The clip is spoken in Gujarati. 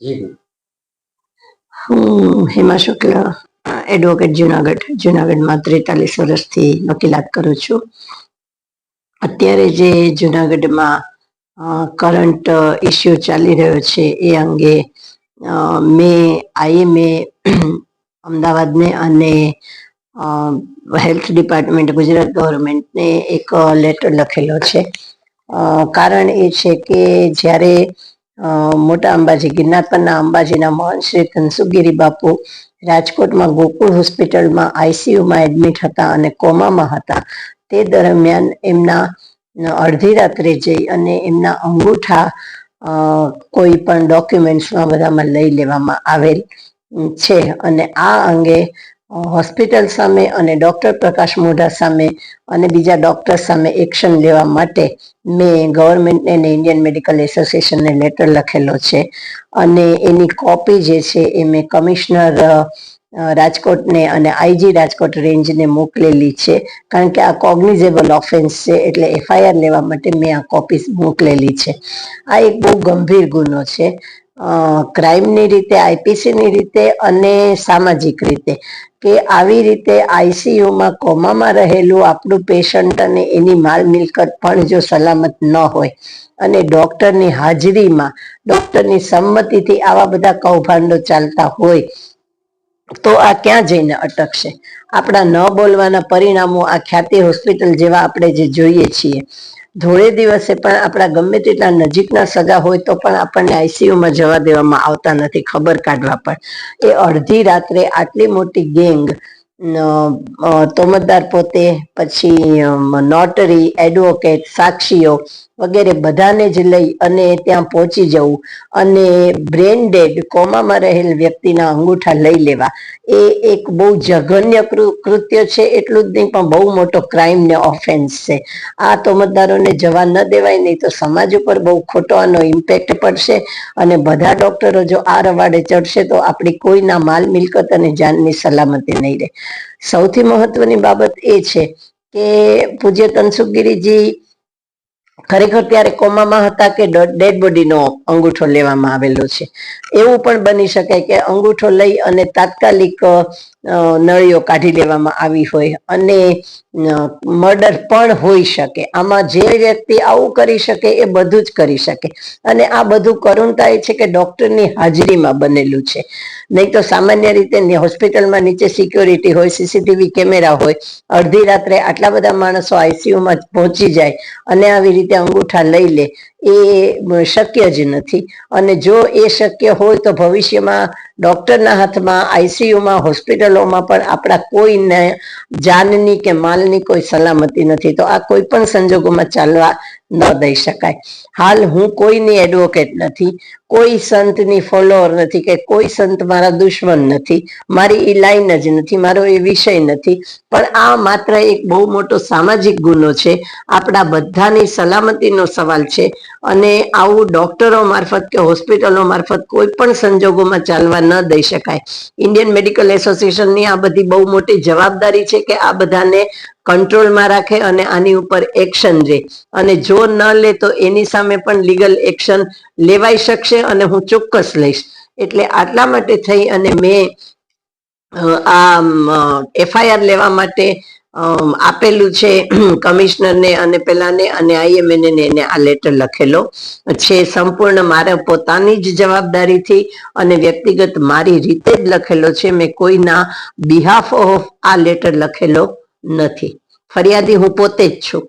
હું હેમા શુક્લ એડવોકેટ જુનાગઢ, જુનાગઢમાં ત્રેતાલીસ વર્ષથી વકીલાત કરું છું. અત્યારે જે જુનાગઢમાં કરંટ ઇસ્યુ ચાલી રહ્યો છે, એ અંગે મેં, આઈએમએ, અમદાવાદને અને હેલ્થ ડિપાર્ટમેન્ટ, ગુજરાત ગવર્મેન્ટને એક લેટર લખેલો છે. કારણ એ છે કે જ્યારે મોટા અંબાજી ગિરનાર પરના અંબાજીના મહંત શ્રી ધનસુગીરી બાપુ રાજકોટમાં ગોકુળ હોસ્પિટલમાં આઈસીયુમાં એડમિટ હતા અને કોમામાં હતા. તે દરમિયાન એમના અડધી રાત્રે જઈ અને એમના અંગૂઠા કોઈ પણ ડોક્યુમેન્ટ્સમાં બધામાં લઈ લેવામાં આવેલ છે. અને આ અંગે હોસ્પિટલ સામે અને ડોક્ટર પ્રકાશ મોઢા સામે અને બીજા ડોક્ટર સામે એક્શન લેવા માટે મેં ગવર્મેન્ટને અને ઇન્ડિયન મેડિકલ એસોસિએશનને લેટર લખેલો છે. અને એની કોપી જે છે એ મેં કમિશનર રાજકોટને અને આઈજી રાજકોટ રેન્જને મોકલેલી છે. કારણ કે આ કોગ્નિઝેબલ ઓફેન્સ છે એટલે એફઆઈઆર લેવા માટે મેં આ કોપી મોકલેલી છે. આ એક બહુ ગંભીર ગુનો છે. ક્રાઇમની રીતે આઈપીસીની રીતે અને સામાજિક રીતે કે આવી રીતે આઈસીયુમાં કોમામાં રહેલું આપણું પેશન્ટ અને એની માલ મિલકત પણ જો સલામત ન હોય અને ડોક્ટરની હાજરીમાં, ડોક્ટરની સંમતિથી આવા બધા કૌભાંડો ચાલતા હોય, તો આ ક્યાં જઈને અટકશે? આપણા ન બોલવાના પરિણામો આ ખ્યાતિ હોસ્પિટલ જેવા આપણે જે જોઈએ છીએ. ધોળે દિવસે પણ આપણા ગમે તેટલા નજીકના સગા હોય તો પણ આપણને આઈસીયુમાં જવા દેવામાં આવતા નથી, ખબર કાઢવા પણ. એ અડધી રાત્રે આટલી મોટી ગેંગ તોમતદાર પોતે, પછી નોટરી, એડવોકેટ, સાક્ષીઓ વગેરે બધાને જ લઈ અને ત્યાં પહોંચી જવું અને બ્રેન ડેડ કોમામાં રહેલ વ્યક્તિના અંગૂઠા લઈ લેવા. એ એક બહુ જઘન્ય કૃત્ય છે, એટલું જ નહીં, પણ બહુ મોટો ક્રાઇમ ને ઓફેન્સ છે. આ તોમતદારોને જવા ન દેવાય, નહીં તો સમાજ ઉપર બહુ ખોટો આનો ઇમ્પેક્ટ પડશે અને બધા ડોક્ટરો જો આ રવાડે ચડશે, તો આપણી કોઈના માલ, મિલકત અને જાનની સલામતી નહીં રહે. સૌથી મહત્વની બાબત એ છે કે પૂજ્ય તનસુખગીરીજી ખરેખર ત્યારે કોમામાં હતા કે ડેડ બોડીનો અંગૂઠો લેવામાં આવેલો છે? એવું પણ બની શકે કે અંગૂઠો લઈ અને તાત્કાલિક નળીઓ કાઢી લેવામાં આવી હોય અને મર્ડર પણ હોઈ શકે. આમાં જે વ્યક્તિ આવું કરી શકે એ બધું જ કરી શકે. અને આ બધું કરુણતા એ છે કે ડોક્ટરની હાજરીમાં બનેલું છે. નહીં તો સામાન્ય રીતે હોસ્પિટલમાં નીચે સિક્યોરિટી હોય, સીસીટીવી કેમેરા હોય, અડધી રાત્રે આટલા બધા માણસો આઈસીયુમાં પહોંચી જાય અને આવી રીતે અંગૂઠા લઈ લે, એ શક્ય જ નથી. અને જો એ શક્ય હોય તો ભવિષ્યમાં ડોક્ટરના હાથમાં આઈસીયુમાં હોસ્પિટલોમાં પણ આપણા કોઈને, જાનની કે માલની કોઈ સલામતી નથી. તો આ કોઈ પણ સંજોગોમાં ચાલવા ન દઈ શકાય. હાલ હું કોઈની એડવોકેટ નથી, કોઈ સંતની ફોલોઅર નથી કે કોઈ સંત મારા દુશ્મન નથી, મારી એ લાઈન જ નથી, મારો એ વિષય નથી. પણ આ માત્ર એક બહુ મોટો સામાજિક ગુનો છે. આપણા બધાની સલામતીનો સવાલ છે. અને આવું ડોક્ટરો મારફત કે હોસ્પિટલો મારફત કોઈ પણ સંજોગોમાં ચાલવા ન દઈ શકાય. ઇન્ડિયન મેડિકલ એસોસિએશનની આ બધી બહુ મોટી જવાબદારી છે કે આ બધાને કંટ્રોલમાં રાખે અને આની ઉપર એક્શન લે અને જો ન લે તો એની સામે પણ લીગલ એક્શન લેવાઈ શકશે અને હું ચોક્કસ લઈશ. એટલે આટલા માટે થઈ અને મેં આ એફઆઈઆર લેવા માટે આપેલું છે કમિશનરને અને પેલાને અને આઈએમએન ને એને આ લેટર લખેલો. છે સંપૂર્ણ મારા પોતાની જ જવાબદારીથી અને વ્યક્તિગત મારી રીતે જ લખેલો છે. મેં કોઈના બિહાફ ઓફ આ લેટર લખેલો. નથી. ફરિયાદી હું પોતે જ છું.